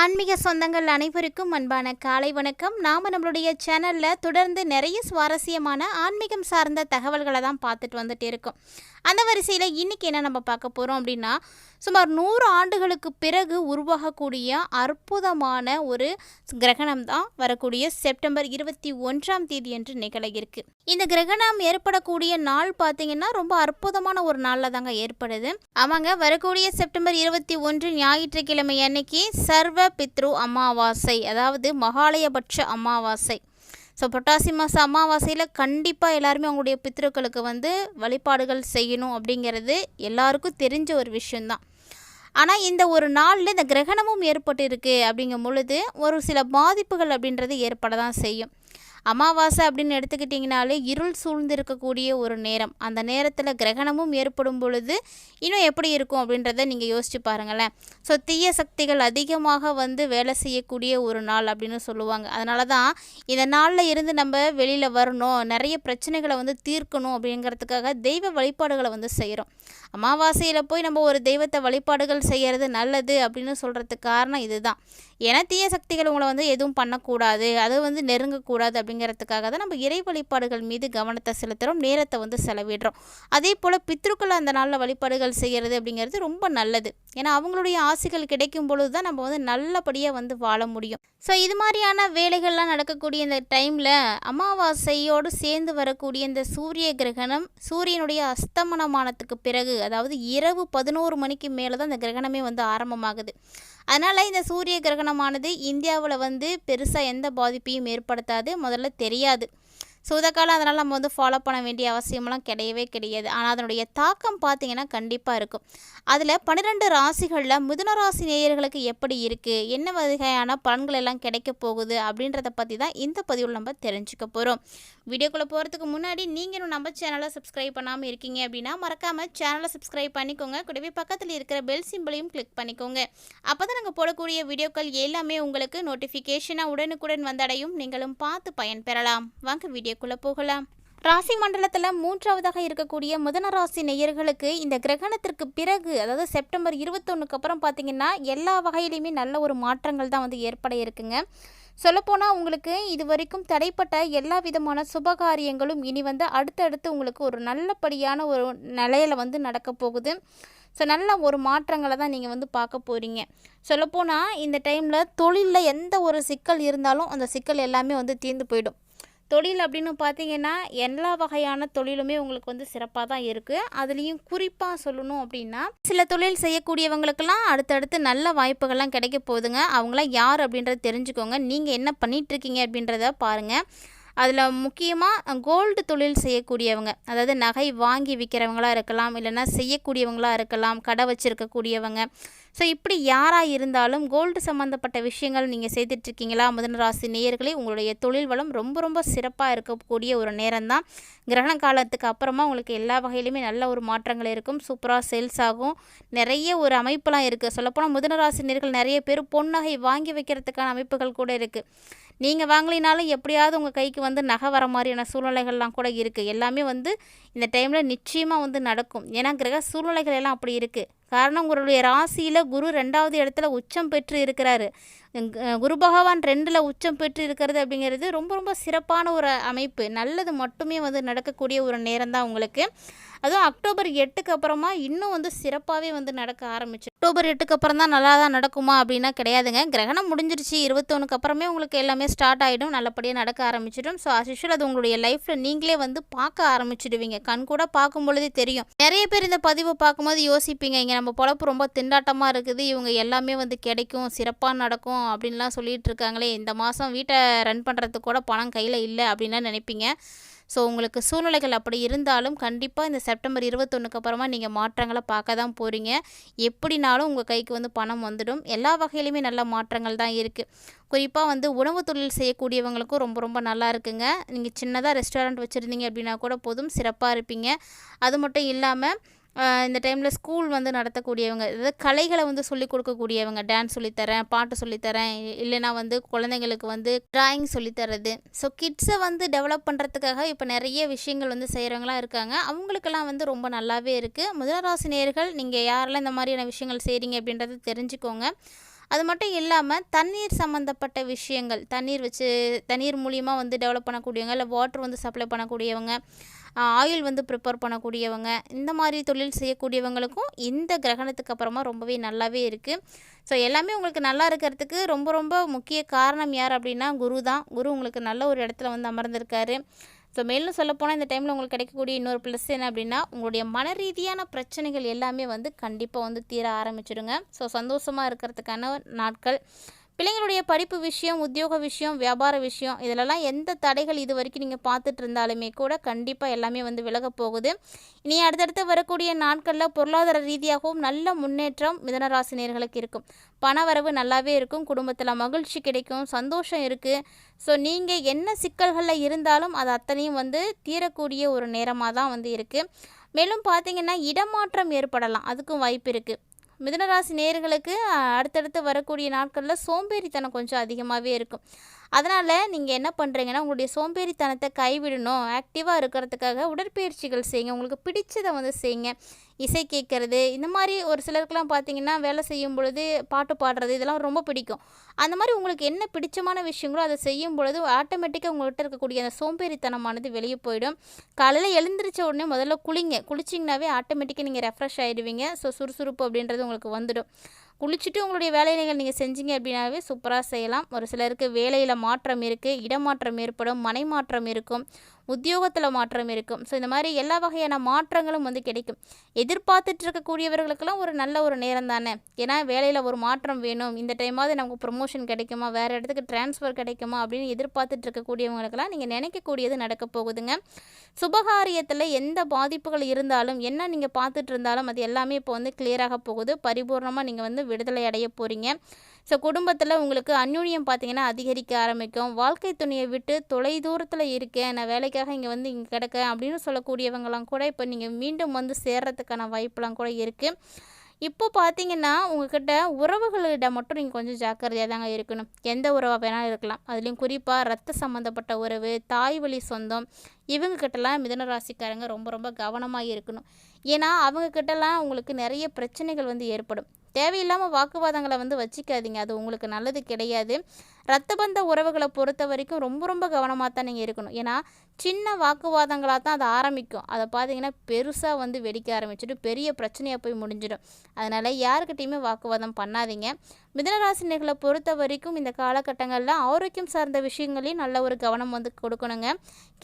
ஆன்மீக சொந்தங்கள் அனைவருக்கும் அன்பான காலை வணக்கம். நாம் நம்மளுடைய சேனலில் தொடர்ந்து நிறைய சுவாரஸ்யமான ஆன்மீகம் சார்ந்த தகவல்களை தான் பார்த்துட்டு வந்துட்டு இருக்கோம். அந்த வரிசையில் இன்றைக்கி என்ன நம்ம பார்க்க போகிறோம் அப்படின்னா சுமார் நூறு ஆண்டுகளுக்கு பிறகு உருவாகக்கூடிய அற்புதமான ஒரு கிரகணம் தான் வரக்கூடிய செப்டம்பர் இருபத்தி ஒன்றாம் தேதி என்று நிகழ இருக்கு. இந்த கிரகணம் ஏற்படக்கூடிய நாள் பார்த்தீங்கன்னா ரொம்ப அற்புதமான ஒரு நாளில் தாங்க ஏற்படுது. ஆமாங்க வரக்கூடிய செப்டம்பர் இருபத்தி ஒன்று ஞாயிற்றுக்கிழமை அன்னைக்கு சர்வ பித்ரு அமாவாசை அதாவது மகாலயபட்ச அமாவாசை. ஸோ புரட்டாசி மாத அமாவாசையில் கண்டிப்பாக எல்லாருமே அவங்களுடைய பித்ருக்களுக்கு வந்து வழிபாடுகள் செய்யணும் அப்படிங்கிறது எல்லாருக்கும் தெரிஞ்ச ஒரு விஷயந்தான் ஆனால் இந்த ஒரு நாளில் இந்த கிரகணமும் ஏற்பட்டு இருக்குது அப்படிங்கும் பொழுது ஒரு சில பாதிப்புகள் அப்படின்றது ஏற்பட தான் செய்யும். அமாவாசை அப்படின்னு எடுத்துக்கிட்டிங்கனாலே இருள் சூழ்ந்து இருக்கக்கூடிய ஒரு நேரம். அந்த நேரத்தில் கிரகணமும் ஏற்படும் பொழுது இன்னும் எப்படி இருக்கும் அப்படின்றத நீங்கள் யோசிச்சு பாருங்களேன். ஸோ தீய சக்திகள் அதிகமாக வந்து வேலை செய்யக்கூடிய ஒரு நாள் அப்படின்னு சொல்லுவாங்க. அதனால தான் இந்த நாளில் இருந்து நம்ம வெளியில் வரணும் நிறைய பிரச்சனைகளை வந்து தீர்க்கணும் அப்படிங்கிறதுக்காக தெய்வ வழிபாடுகளை வந்து செய்கிறோம் அமாவாசையில் போய் நம்ம ஒரு தெய்வத்தை வழிபாடுகள் செய்கிறது நல்லது அப்படின்னு சொல்கிறதுக்கு காரணம் இதுதான். ஏன்னா தீய சக்திகள் உங்களை வந்து எதுவும் பண்ணக்கூடாது அது வந்து நெருங்கக்கூடாது அப்படிங்கிறதுக்காக தான் நம்ம இறை வழிபாடுகள் மீது கவனத்தை செலுத்துகிறோம் நேரத்தை வந்து செலவிடுறோம். அதே போல் பித்ருக்களை அந்த நாளில் வழிபாடுகள் செய்கிறது அப்படிங்கிறது ரொம்ப நல்லது. ஏன்னா அவங்களுடைய ஆசைகள் கிடைக்கும் பொழுது தான் நம்ம வந்து நல்லபடியாக வந்து வாழ முடியும். ஸோ இது மாதிரியான வேலைகள்லாம் நடக்கக்கூடிய இந்த டைமில் அமாவாசையோடு சேர்ந்து வரக்கூடிய இந்த சூரிய கிரகணம் சூரியனுடைய அஸ்தமனமானத்துக்கு பிறகு அதாவது இரவு பதினோரு மணிக்கு மேலே தான் இந்த கிரகணமே வந்து ஆரம்பமாகுது. அதனால் இந்த சூரிய கிரகணமானது இந்தியாவில் வந்து பெருசாக எந்த பாதிப்பையும் ஏற்படுத்தாது. முதல்ல தெரியாது. ஸோ காலம் அதனால் நம்ம வந்து ஃபாலோ பண்ண வேண்டிய அவசியமெல்லாம் கிடையவே கிடையாது. ஆனால் அதனுடைய தாக்கம் பார்த்தீங்கன்னா கண்டிப்பாக இருக்கும். அதில் பன்னிரெண்டு ராசிகளில் மிதுன ராசி நேயர்களுக்கு எப்படி இருக்குது என்ன வகையான பலன்கள் எல்லாம் கிடைக்க போகுது? அப்படின்றத பற்றி தான் இந்த பதிவில் நம்ம தெரிஞ்சுக்க போகிறோம் வீடியோக்குள்ளே போகிறதுக்கு முன்னாடி நீங்கள் நம்ம சேனலை சப்ஸ்கிரைப் பண்ணாமல் இருக்கீங்க அப்படின்னா மறக்காமல் சேனலை சப்ஸ்கிரைப் பண்ணிக்கோங்க. கூடவே பக்கத்தில் இருக்கிற பெல் சிம்பிளையும் கிளிக் பண்ணிக்கோங்க. அப்போ தான் நாங்கள் போடக்கூடிய வீடியோக்கள் எல்லாமே உங்களுக்கு நோட்டிஃபிகேஷனாக உடனுக்குடன் வந்தடையும். நீங்களும் பார்த்து பயன்பெறலாம் வாங்க வீடியோ வீடியோக்குள்ளே போகலாம் ராசி மண்டலத்தில் மூன்றாவதாக இருக்கக்கூடிய முதன ராசி நேயர்களுக்கு இந்த கிரகணத்திற்கு பிறகு அதாவது செப்டம்பர் இருபத்தொன்னுக்கு அப்புறம் பார்த்தீங்கன்னா எல்லா வகையிலையுமே நல்ல ஒரு மாற்றங்கள் தான் வந்து ஏற்பட இருக்குங்க. சொல்லப்போனால் உங்களுக்கு இது வரைக்கும் தடைப்பட்ட எல்லா விதமான சுபகாரியங்களும் இனி வந்து அடுத்தடுத்து உங்களுக்கு ஒரு நல்லபடியான ஒரு நிலையில் வந்து நடக்க போகுது. ஸோ நல்ல ஒரு மாற்றங்களை தான் நீங்கள் வந்து பார்க்க போகிறீங்க சொல்லப்போனால் இந்த டைமில் தொழிலில் எந்த ஒரு சிக்கல் இருந்தாலும் அந்த சிக்கல் எல்லாமே வந்து தீர்ந்து போயிடும். தொழில் அப்படின்னு பார்த்தீங்கன்னா எல்லா வகையான தொழிலுமே உங்களுக்கு வந்து சிறப்பாக தான் இருக்குது அதுலேயும் குறிப்பாக சொல்லணும் அப்படின்னா சில தொழில் செய்யக்கூடியவங்களுக்கெல்லாம் அடுத்தடுத்து நல்ல வாய்ப்புகள்லாம் கிடைக்க போகுதுங்க. அவங்களாம் யார் அப்படின்றத தெரிஞ்சுக்கோங்க. நீங்கள் என்ன பண்ணிகிட்ருக்கீங்க அப்படின்றத பாருங்கள் அதில் முக்கியமாக கோல்டு தொழில் செய்யக்கூடியவங்க அதாவது நகை வாங்கி விற்கிறவங்களாக இருக்கலாம் இல்லைன்னா செய்யக்கூடியவங்களாக இருக்கலாம் கடை வச்சுருக்கக்கூடியவங்க. ஸோ இப்படி யாராக இருந்தாலும் கோல்டு சம்மந்தப்பட்ட விஷயங்கள் நீங்கள் செய்துட்ருக்கீங்களா? முதன் ராசி நேயர்களே உங்களுடைய தொழில் வளம் ரொம்ப ரொம்ப சிறப்பாக இருக்கக்கூடிய ஒரு நேரம் தான் கிரகண காலத்துக்கு அப்புறமா உங்களுக்கு எல்லா வகையிலுமே நல்ல ஒரு மாற்றங்கள் இருக்கும். சூப்பராக சேல்ஸ் ஆகும். நிறைய ஒரு அமைப்பெலாம் இருக்குது சொல்லப்போனால் முதன ராசி நேர்கள் நிறைய பேர் பொன்னகை வாங்கி வைக்கிறதுக்கான அமைப்புகள் கூட இருக்குது நீங்கள் வாங்கலினாலும் எப்படியாவது உங்கள் கைக்கு வந்து நகை வர மாதிரியான சூழ்நிலைகள்லாம் கூட இருக்குது எல்லாமே வந்து இந்த டைமில் நிச்சயமாக வந்து நடக்கும். ஏன்னா கிரக சூழ்நிலைகள் எல்லாம் அப்படி இருக்குது காரணம் உங்களுடைய ராசியில் குரு ரெண்டாவது இடத்துல உச்சம் பெற்று இருக்கிறாரு. குரு பகவான் ரெண்டில் உச்சம் பெற்று இருக்கிறது அப்படிங்கிறது ரொம்ப ரொம்ப சிறப்பான ஒரு அமைப்பு. நல்லது மட்டுமே வந்து நடக்கக்கூடிய ஒரு நேரம் தான் உங்களுக்கு. அதுவும் அக்டோபர் எட்டுக்கு அப்புறமா இன்னும் வந்து சிறப்பாகவே வந்து நடக்க ஆரம்பிச்சு அக்டோபர் எட்டுக்கு அப்புறம் தான் நல்லா தான் நடக்குமா அப்படின்னா கிடையாதுங்க. கிரகணம் முடிஞ்சிருச்சு இருபத்தொன்னுக்கு அப்புறமே உங்களுக்கு எல்லாமே ஸ்டார்ட் ஆகிடும் நல்லபடியாக நடக்க ஆரம்பிச்சிடும். ஸோ அசிஷுவல் அது உங்களுடைய லைஃப்பில் நீங்களே வந்து பார்க்க ஆரம்பிச்சிடுவீங்க. கண் கூட பார்க்கும் பொழுதே தெரியும். நிறைய பேர் இந்த பதிவை பார்க்கும்போது யோசிப்பீங்க இங்கே நம்ம பொழப்பு ரொம்ப திண்டாட்டமாக இருக்குது இவங்க எல்லாமே வந்து கிடைக்கும் சிறப்பாக நடக்கும் அப்படின்லாம் சொல்லிகிட்டு இருக்காங்களே இந்த மாதம் வீட்டை ரன் பண்ணுறதுக்கு கூட பணம் கையில் இல்லை அப்படின்லாம் நினைப்பீங்க. ஸோ உங்களுக்கு சூழ்நிலைகள் அப்படி இருந்தாலும் கண்டிப்பாக இந்த செப்டம்பர் இருபத்தொன்றுக்கு அப்புறமா நீங்கள் மாற்றங்களை பார்க்க தான் போகிறீங்க எப்படினாலும் உங்கள் கைக்கு வந்து பணம் வந்துடும். எல்லா வகையிலுமே நல்ல மாற்றங்கள் தான் இருக்குது குறிப்பாக வந்து உணவு தொழில் செய்யக்கூடியவங்களுக்கும் ரொம்ப ரொம்ப நல்லா இருக்குங்க. நீங்கள் சின்னதாக ரெஸ்டாரண்ட் வச்சுருந்தீங்க அப்படின்னா கூட போதும் சிறப்பாக இருப்பீங்க. அது மட்டும் இல்லாமல் இந்த டைமில் ஸ்கூல் வந்து நடத்தக்கூடியவங்க அதாவது கலைகளை வந்து சொல்லிக் கொடுக்கக்கூடியவங்க. டான்ஸ் சொல்லித்தரேன் பாட்டு சொல்லித்தரேன் இல்லைனா வந்து குழந்தைங்களுக்கு வந்து ட்ராயிங் சொல்லித்தரது ஸோ கிட்ஸை வந்து டெவலப் பண்ணுறதுக்காக இப்போ நிறைய விஷயங்கள் வந்து செய்கிறவங்களாம் இருக்காங்க. அவங்களுக்கெல்லாம் வந்து ரொம்ப நல்லாவே இருக்குது முதலராசி நேர்கள் நீங்கள் யாரெல்லாம் இந்த மாதிரியான விஷயங்கள் செய்கிறீங்க அப்படின்றத தெரிஞ்சுக்கோங்க. அது மட்டும் இல்லாமல் தண்ணீர் சம்மந்தப்பட்ட விஷயங்கள் தண்ணீர் வச்சு தண்ணீர் மூலியமாக வந்து டெவலப் பண்ணக்கூடியவங்க இல்லை வாட்ரு வந்து சப்ளை பண்ணக்கூடியவங்க ஆயில் வந்து ப்ரிப்பேர் பண்ணக்கூடியவங்க இந்த மாதிரி தொழில் செய்யக்கூடியவங்களுக்கும் இந்த கிரகணத்துக்கு அப்புறமா ரொம்பவே நல்லாவே இருக்குது ஸோ எல்லாமே உங்களுக்கு நல்லா இருக்கிறதுக்கு ரொம்ப ரொம்ப முக்கிய காரணம் யார் அப்படின்னா குரு தான். குரு உங்களுக்கு நல்ல ஒரு இடத்துல வந்து அமர்ந்திருக்காரு. ஸோ மேலும் சொல்லப்போனால் இந்த டைமில் உங்களுக்கு கிடைக்கக்கூடிய இன்னொரு ப்ளஸ் என்ன அப்படின்னா உங்களுடைய மன ரீதியான பிரச்சனைகள் எல்லாமே வந்து கண்டிப்பாக வந்து தீர ஆரம்பிச்சிடுங்க. ஸோ சந்தோஷமாக இருக்கிறதுக்கான நாட்கள். பிள்ளைங்களுடைய படிப்பு விஷயம் உத்தியோக விஷயம் வியாபார விஷயம் இதிலெல்லாம் எந்த தடைகள் இது வரைக்கும் நீங்கள் பார்த்துட்டு இருந்தாலுமே கூட கண்டிப்பாக எல்லாமே வந்து விலக போகுது. இனி அடுத்தடுத்து வரக்கூடிய நாட்களில் பொருளாதார ரீதியாகவும் நல்ல முன்னேற்றம் மிதனராசினியர்களுக்கு இருக்கும். பணவரவு நல்லாவே இருக்கும் குடும்பத்தில் மகிழ்ச்சி கிடைக்கும் சந்தோஷம் இருக்குது ஸோ நீங்கள் என்ன சிக்கல்களில் இருந்தாலும் அது அத்தனையும் வந்து தீரக்கூடிய ஒரு நேரமாக தான் வந்து இருக்குது மேலும் பார்த்தீங்கன்னா இடமாற்றம் ஏற்படலாம். அதுக்கும் வாய்ப்பு இருக்குது மிதனராசி நேர்களுக்கு அடுத்தடுத்து வரக்கூடிய நாட்களில் சோம்பேறித்தனம் கொஞ்சம் அதிகமாகவே இருக்கும். அதனால் நீங்கள் என்ன பண்ணுறீங்கன்னா உங்களுடைய சோம்பேறித்தனத்தை கைவிடணும். ஆக்டிவாக இருக்கிறதுக்காக உடற்பயிற்சிகள் செய்யுங்க. உங்களுக்கு பிடிச்சதை வந்து செய்யுங்க. இசை கேட்குறது இந்த மாதிரி ஒரு சிலருக்குலாம் பார்த்தீங்கன்னா வேலை செய்யும் பொழுது பாட்டு பாடுறது இதெல்லாம் ரொம்ப பிடிக்கும். அந்த மாதிரி உங்களுக்கு என்ன பிடிச்சமான விஷயங்களோ அதை செய்யும் பொழுது ஆட்டோமேட்டிக்காக உங்கள்கிட்ட இருக்கக்கூடிய அந்த சோம்பேறித்தனமானது வெளியே போயிடும். காலையில் எழுந்திரிச்ச உடனே முதல்ல குளிங்க. குளிச்சிங்கனாவே ஆட்டோமேட்டிக்காக நீங்கள் ரெஃப்ரெஷ் ஆகிடுவீங்க ஸோ சுறுசுறுப்பு அப்படின்றது உங்களுக்கு வந்துடும். குளிச்சுட்டு உங்களுடைய வேலைகள் நீங்கள் செஞ்சீங்க அப்படின்னாவே சூப்பராக செய்யலாம். ஒரு சிலருக்கு வேலையில் மாற்றம் இருக்குது இடமாற்றம் ஏற்படும் மனை மாற்றம் இருக்கும் உத்தியோகத்தில் மாற்றம் இருக்கும். ஸோ இந்த மாதிரி எல்லா வகையான மாற்றங்களும் வந்து கிடைக்கும். எதிர்பார்த்துட்டு இருக்கக்கூடியவர்களுக்கெல்லாம் ஒரு நல்ல ஒரு நேரம் தானே? ஏன்னா வேலையில் ஒரு மாற்றம் வேணும். இந்த டைமாவது நமக்கு ப்ரொமோஷன் கிடைக்குமா? வேறு இடத்துக்கு டிரான்ஸ்ஃபர் கிடைக்குமா? அப்படின்னு எதிர்பார்த்துட்டு இருக்கக்கூடியவங்களுக்கெல்லாம் நீங்கள் நினைக்கக்கூடியது நடக்க போகுதுங்க. சுபகாரியத்தில் எந்த பாதிப்புகள் இருந்தாலும் என்ன நீங்கள் பார்த்துட்டு இருந்தாலும் அது எல்லாமே இப்போ வந்து கிளியராக போகுது. பரிபூர்ணமாக நீங்கள் வந்து விடுதலை அடைய போகிறீங்க ஸோ குடும்பத்தில் உங்களுக்கு அந்யுன்யம் பார்த்தீங்கன்னா அதிகரிக்க ஆரம்பிக்கும். வாழ்க்கை துணையை விட்டு தொலை தூரத்தில் இருக்கேன் நான் வேலைக்காக இங்கே வந்து இங்கே கிடக்கேன் அப்படின்னு சொல்லக்கூடியவங்களாம் கூட இப்போ நீங்கள் மீண்டும் வந்து சேர்றதுக்கான வாய்ப்பெலாம் கூட இருக்குது இப்போ பார்த்தீங்கன்னா உங்ககிட்ட உறவுகளிடம் மட்டும் நீங்கள் கொஞ்சம் ஜாக்கிரதையாக தாங்க இருக்கணும். எந்த உறவாக வேணாலும் இருக்கலாம். அதுலேயும் குறிப்பாக ரத்த சம்மந்தப்பட்ட உறவு தாய் வழி சொந்தம் இவங்கக்கிட்டலாம் மிதன ராசிக்காரங்க ரொம்ப ரொம்ப கவனமாக இருக்கணும். ஏன்னா அவங்கக்கிட்டலாம் உங்களுக்கு நிறைய பிரச்சனைகள் வந்து ஏற்படும். தேவையில்லாமல் வாக்குவாதங்களை வந்து வச்சுக்காதீங்க. அது உங்களுக்கு நல்லது கிடையாது. ரத்த பந்த உறவுகளை பொறுத்த வரைக்கும் ரொம்ப ரொம்ப கவனமாக தான் நீங்கள் இருக்கணும். ஏன்னா சின்ன வாக்குவாதங்களாக தான் அது ஆரம்பிக்கும். அதை பார்த்தீங்கன்னா பெருசாக வந்து வெடிக்க ஆரம்பிச்சுட்டு பெரிய பிரச்சனையாக போய் முடிஞ்சிடும். அதனால் யாருக்கிட்டையுமே வாக்குவாதம் பண்ணாதீங்க. மிதனராசினியர்களை பொறுத்த வரைக்கும் இந்த காலகட்டங்களில் ஆரோக்கியம் சார்ந்த விஷயங்களையும் நல்ல ஒரு கவனம் வந்து கொடுக்கணுங்க.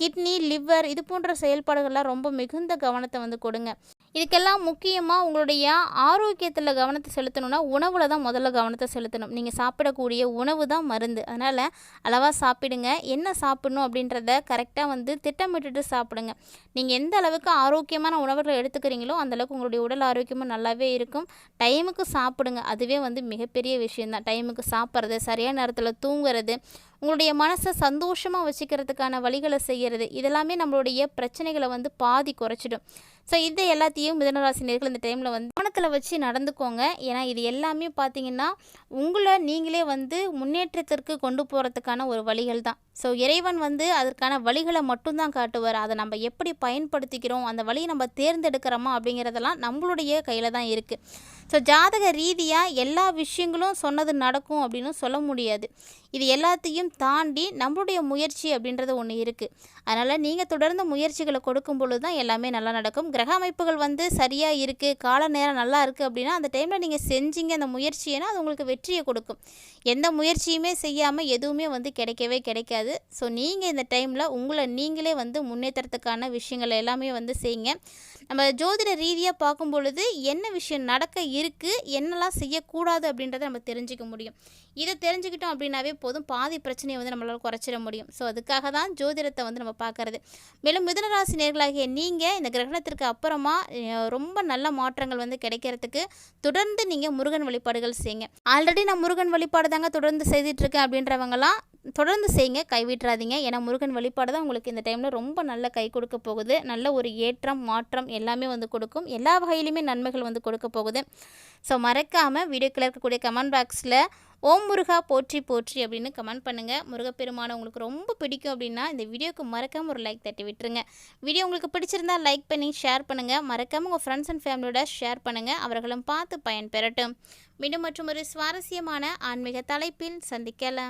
கிட்னி லிவர் இது போன்ற செயல்பாடுகள்லாம் ரொம்ப மிகுந்த கவனத்தை வந்து கொடுங்க. இதுக்கெல்லாம் முக்கியமாக உங்களுடைய ஆரோக்கியத்தில் கவனத்தை செலுத்தணும்னா உணவில் தான் முதல்ல கவனத்தை செலுத்தணும். நீங்கள் சாப்பிடக்கூடிய உணவு தான் மருந்து. அதனால் அளவாக சாப்பிடுங்க. என்ன சாப்பிடணும் அப்படின்றத கரெக்டாக வந்து திட்டமிட்டுட்டு சாப்பிடுங்க. நீங்கள் எந்த அளவுக்கு ஆரோக்கியமான உணவுகளை எடுத்துக்கிறீங்களோ அந்தளவுக்கு உங்களுடைய உடல் ஆரோக்கியமும் நல்லாவே இருக்கும். டைமுக்கு சாப்பிடுங்க. அதுவே வந்து மிகப்பெரிய விஷயந்தான் டைமுக்கு சாப்பிட்றது சரியான நேரத்தில் தூங்குறது உங்களுடைய மனசை சந்தோஷமாக வச்சுக்கிறதுக்கான வழிகளை செய்கிறது இதெல்லாமே நம்மளுடைய பிரச்சனைகளை வந்து பாதி குறைச்சிடும். ஸோ இது எல்லாத்தையும் மிதனராசினியர்கள் இந்த டைமில் வந்து கவனத்தில் வச்சு நடந்துக்கோங்க. ஏன்னா இது எல்லாமே பார்த்தீங்கன்னா உங்களை நீங்களே வந்து முன்னேற்றத்திற்கு கொண்டு போகிறதுக்கான ஒரு வழிகள் தான். ஸோ இறைவன் வந்து அதற்கான வழிகளை மட்டும்தான் காட்டுவார். அதை நம்ம எப்படி பயன்படுத்திக்கிறோம் அந்த வழியை நம்ம தேர்ந்தெடுக்கிறோமா அப்படிங்கிறதெல்லாம் நம்மளுடைய கையில் தான் இருக்குது ஸோ ஜாதக ரீதியாக எல்லா விஷயங்களும் சொன்னது நடக்கும் அப்படின்னு சொல்ல முடியாது. இது எல்லாத்தையும் தாண்டி நம்மளுடைய முயற்சி அப்படின்றது ஒன்று இருக்குது அதனால் நீங்கள் தொடர்ந்து முயற்சிகளை கொடுக்கும் பொழுது தான் எல்லாமே நல்லா நடக்கும். கிரக அமைப்புகள் வந்து சரியாக இருக்குது கால நேரம் நல்லா இருக்குது அப்படின்னா அந்த டைமில் நீங்கள் செஞ்சீங்க அந்த முயற்சினா அது உங்களுக்கு வெற்றியை கொடுக்கும். எந்த முயற்சியுமே செய்யாமல் எதுவுமே வந்து கிடைக்கவே கிடைக்காது. ஸோ நீங்கள் இந்த டைமில் உங்களை நீங்களே வந்து முன்னேற்றத்துக்கான விஷயங்கள் எல்லாமே வந்து செய்யுங்க. நம்ம ஜோதிட ரீதியாக பார்க்கும் பொழுது என்ன விஷயம் நடக்க இருக்குது என்னெல்லாம் செய்யக்கூடாது அப்படின்றத நம்ம தெரிஞ்சுக்க முடியும். இதை தெரிஞ்சுக்கிட்டோம் அப்படின்னாவே போதும். பாதி பிரச்சனையை வந்து நம்மளால் குறைச்சிட முடியும். ஸோ அதுக்காக தான் ஜோதிடத்தை வந்து நம்ம பார்க்கறது. மேலும் மிதனராசி நேர்களாகிய நீங்கள் இந்த கிரகணத்திற்கு அப்புறமா ரொம்ப நல்ல மாற்றங்கள் வந்து கிடைக்கிறதுக்கு தொடர்ந்து நீங்கள் முருகன் வழிபாடுகள் செய்யுங்க. ஆல்ரெடி நான் முருகன் வழிபாடு தாங்க தொடர்ந்து செய்துட்ருக்கேன் அப்படின்றவங்களாம் தொடர்ந்து செய்யுங்க. கைவிட்றாதீங்க ஏன்னா முருகன் வழிபாடு தான் உங்களுக்கு இந்த டைமில் ரொம்ப நல்ல கை கொடுக்க போகுது. நல்ல ஒரு ஏற்றம் மாற்றம் எல்லாமே வந்து கொடுக்கும். எல்லா வகையிலுமே நன்மைகள் வந்து கொடுக்க போகுது. ஸோ மறக்காமல் வீடியோக்கில் இருக்கக்கூடிய கமெண்ட் பாக்ஸில் ஓம் முருகா போற்றி போற்றி அப்படின்னு கமெண்ட் பண்ணுங்கள் முருகப்பெருமானை உங்களுக்கு ரொம்ப பிடிக்கும் அப்படின்னா இந்த வீடியோக்கு மறக்காமல் ஒரு லைக் தட்டி விட்டுருங்க. வீடியோ உங்களுக்கு பிடிச்சிருந்தா லைக் பண்ணி ஷேர் பண்ணுங்கள் மறக்காமல் உங்கள் ஃப்ரெண்ட்ஸ் அண்ட் ஃபேமிலியோட ஷேர் பண்ணுங்கள் அவர்களும் பார்த்து பயன்பெறட்டும். மீண்டும் மற்றும் ஒரு சுவாரஸ்யமான ஆன்மீக தலைப்பில் சந்திக்கலாம்.